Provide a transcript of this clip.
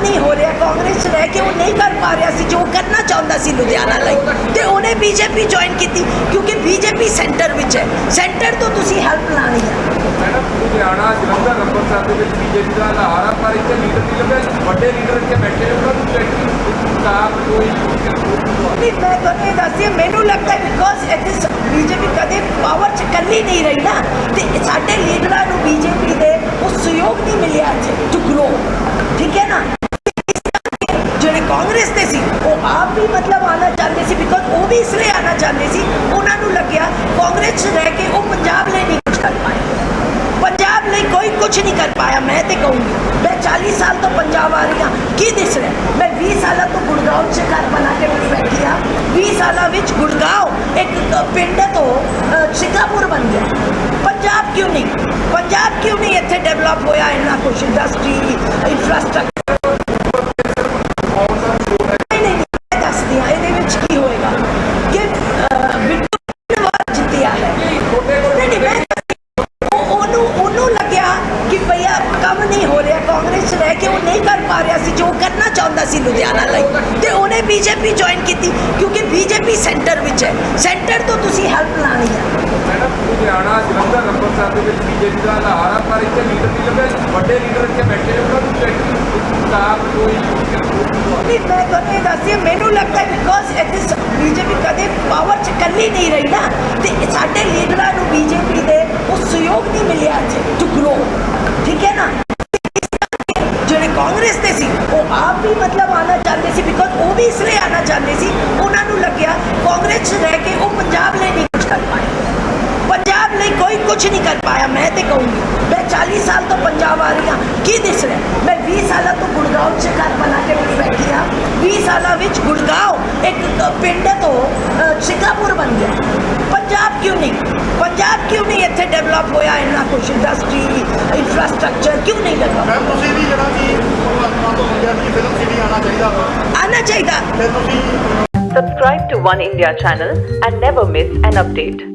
ਨਹੀਂ ਹੋ ਰਿਹਾ ਕਾਂਗਰਸ 'ਚ ਰਹਿ ਕੇ ਉਹ ਨਹੀਂ ਕਰ ਪਾ ਰਿਹਾ ਸੀ ਜੋ ਕਰਨਾ ਚਾਹੁੰਦਾ ਸੀ ਲੁਧਿਆਣਾ ਲਈ। ਤੇ ਉਹਨੇ ਬੀਜੇਪੀ ਜੁਆਇਨ ਕੀਤੀ ਕਿਉਂਕਿ ਬੀਜੇਪੀ ਸੈਂਟਰ ਵਿੱਚ ਹੈ। ਸੈਂਟਰ ਤੋਂ ਤੁਸੀਂ ਹੈਲਪ ਲਾਣੀ ਹੈ। ਮੈਡਮ ਲੁਧਿਆਣਾ ਜਲੰਧਰ ਅੰਮ੍ਰਿਤਸਰ ਦੇ ਵਿੱਚ ਬੀਜੇਪੀ ਦਾ ਹਾਰ ਆ ਪਰ ਇੱਥੇ ਲੀਡਰ ਨਹੀਂ। ਲੱਭੇ ਵੱਡੇ ਲੀਡਰ ਇੱਥੇ ਬੈਠੇ ਨੇ ਉਹਨਾਂ ਨੂੰ ਟੈਕਟਿਕ ਸਟਾਫ ਕੋਈ ਨਹੀਂ ਮੈਂ ਤੁਹਾਨੂੰ ਇਹ ਦੱਸਦੀ ਮੈਨੂੰ ਲੱਗਦਾ ਬਿਕੋਜ਼ ਇੱਥੇ ਬੀਜੇਪੀ ਕਦੇ ਪਾਵਰ 'ਚ ਇਕੱਲੀ ਨਹੀਂ ਰਹੀ ਨਾ। ਤੇ ਸਾਡੇ ਲੀਡਰਾਂ ਨੂੰ ਬੀਜੇਪੀ ਦੇ ਉਹ ਸਹਿਯੋਗ ਨਹੀਂ ਮਿਲਿਆ ਇੱਥੇ ਟੂ ਗਰੋ ਚਾਹੁੰਦੇ ਸੀ ਬਿਕੋਜ਼ ਉਹ ਵੀ ਇਸ ਲਈ ਆਣਾ ਚਾਹੁੰਦੇ ਸੀ ਉਹਨਾਂ ਨੂੰ ਲੱਗਿਆ ਕਾਂਗਰਸ ਰਹਿ ਕੇ ਉਹ ਪੰਜਾਬ ਲਈ ਨਹੀਂ ਕੁਝ ਕਰ ਪਾਏ। ਪੰਜਾਬ ਲਈ ਕੋਈ ਕੁਝ ਨਹੀਂ ਕਰ ਪਾਇਆ ਮੈਂ ਤੇ ਕਹੂੰਗੀ। ਮੈਂ 40 ਸਾਲ ਤੋਂ ਪੰਜਾਬ ਆ ਰਹੀ ਹਾਂ ਕੀ ਦਿਸ ਰਿਹਾ? ਮੈਂ 20 ਸਾਲਾਂ ਤੋਂ ਗੁੜਗਾਉਂ 'ਚ ਘਰ ਬਣਾ ਕੇ ਮੈਂ ਬੈਠੀ ਹਾਂ। 20 ਸਾਲਾਂ ਵਿੱਚ ਗੁੜਗਾਉਂ ਇੱਕ ਪਿੰਡ ਤੋਂ ਅ, ਬਣ ਗਿਆ। ਪੰਜਾਬ ਕਿਉਂ ਨਹੀਂ? ਪੰਜਾਬ ਕਿਉਂ ਨਹੀਂ ਇੱਥੇ ਡਿਵੈਲਪ ਹੋਇਆ ਇੰਨਾ ਕੁਝ ਇੰਡਸਟਰੀ ਇਨਫਰਾਸਟ੍ਰਕਚਰ ਨਹੀਂ ਨਹੀਂ ਮੈਂ ਦੱਸਦੀ ਹਾਂ ਇਹਦੇ ਵਿੱਚ ਕੀ ਹੋਏਗਾ ਕਿ ਅ, ਬਿੱਟੂ ਨੇ ਵਾਰ ਜਿੱਤਿਆ ਹੈ ਨਹੀਂ ਨਹੀਂ ਮੈਂ ਉਹ- ਉਹਨੂੰ ਉਹਨੂੰ ਲੱਗਿਆ ਕਿ ਭਈਆ ਕੰਮ ਨਹੀਂ ਹੋ ਰਿਹਾ ਕਾਂਗਰਸ 'ਚ ਰਹਿ ਕੇ ਉਹ ਨਹੀਂ ਕਰ ਪਾ ਰਿਹਾ ਸੀ ਜੋ ਕਰਨਾ ਚਾਹੁੰਦਾ ਸੀ ਲੁਧਿਆਣਾ ਲਈ। ਤੇ ਉਹਨੇ ਬੀਜੇਪੀ ਜੁਆਇਨ ਕੀਤੀ ਕਿਉਂਕਿ ਬੀਜੇਪੀ ਸੈਂਟਰ ਵਿੱਚ ਹੈ। ਸੈਂਟਰ ਤੋਂ ਤੁਸੀਂ ਹੈਲਪ ਲਾਣੀ ਹੈ। ਮੈਡਮ ਲੁਧਿਆਣਾ ਜਲੰਧਰ ਅੰਮ੍ਰਿਤਸਰ ਦੇ ਵਿੱਚ ਬੀਜੇਪੀ ਦਾ ਹਾਰ ਆ ਪਰ ਇੱਥੇ ਲੀਡਰ ਨਹੀਂ ਲੱਭੇ ਵੱਡੇ ਲੀਡਰ ਇੱਥੇ ਬੈਠੇ ਨੇ ਉਹਨਾਂ ਨੂੰ ਟੈਕਟਿਕ ਸਟਾਫ ਕੋਈ ਨਹੀਂ ਮੈਂ ਤੁਹਾਨੂੰ ਇਹ ਦੱਸਦੀ ਮੈਨੂੰ ਲੱਗਦਾ ਬਿਕੋਜ਼ ਇੱਥੇ ਬੀਜੇਪੀ ਕਦੇ ਪਾਵਰ 'ਚ ਇਕੱਲੀ ਨਹੀਂ ਰਹੀ ਨਾ ਤੇ ਸਾਡੇ ਲੀਡਰਾਂ ਨੂੰ ਕਾਂਗਰਸ ਦੇ ਸੀ ਉਹ ਆਪ ਵੀ ਮਤਲਬ ਆਣਾ ਚਾਹੁੰਦੇ ਸੀ ਬਿਕੋਜ਼ ਉਹ ਵੀ ਇਸ ਲਈ ਆਣਾ ਚਾਹੁੰਦੇ ਸੀ ਉਹਨਾਂ ਨੂੰ ਲੱਗਿਆ ਕਾਂਗਰਸ 'ਚ ਰਹਿ ਕੇ ਉਹ ਪੰਜਾਬ ਲਈ ਨਹੀਂ ਕੁਝ ਕਰ ਪਾਏ ਪੰਜਾਬ ਲਈ ਕੋਈ ਕੁਝ ਨਹੀਂ ਕਰ ਪਾਇਆ ਮੈਂ ਤੇ ਕਹੂੰਗੀ ਮੈਂ 40 ਸਾਲ ਤੋਂ ਪੰਜਾਬ ਆ ਰਹੀ ਹਾਂ ਕੀ ਦਿਸ ਰਿਹਾ ਮੈਂ 20 ਸਾਲਾਂ ਤੋਂ ਗੁੜਗਾਉਂ 'ਚ ਘਰ ਬਣਾ ਕੇ ਮੈਂ ਬੈਠੀ ਹਾਂ 20 ਸਾਲਾਂ ਵਿੱਚ ਗੁੜਗਾਉਂ ਇੱਕ ਕ- ਪਿੰਡ ਤੋਂ ਅ, ਸਿੰਗਾਪੁਰ ਬਣ ਗਿਆ ਪੰਜਾਬ ਕਿਉਂ ਨਹੀਂ ਪੰਜਾਬ ਕਿਉਂ ਨਹੀਂ ਇੱਥੇ ਡਿਵੈਲਪ ਹੋਇਆ ਇੰਨਾ ਕੁਝ ਇੰਡਸਟਰੀ ਇਨਫਰਾਸਟ੍ਰਕਚਰ करना चाहेगा subscribe to One India channel and never miss an update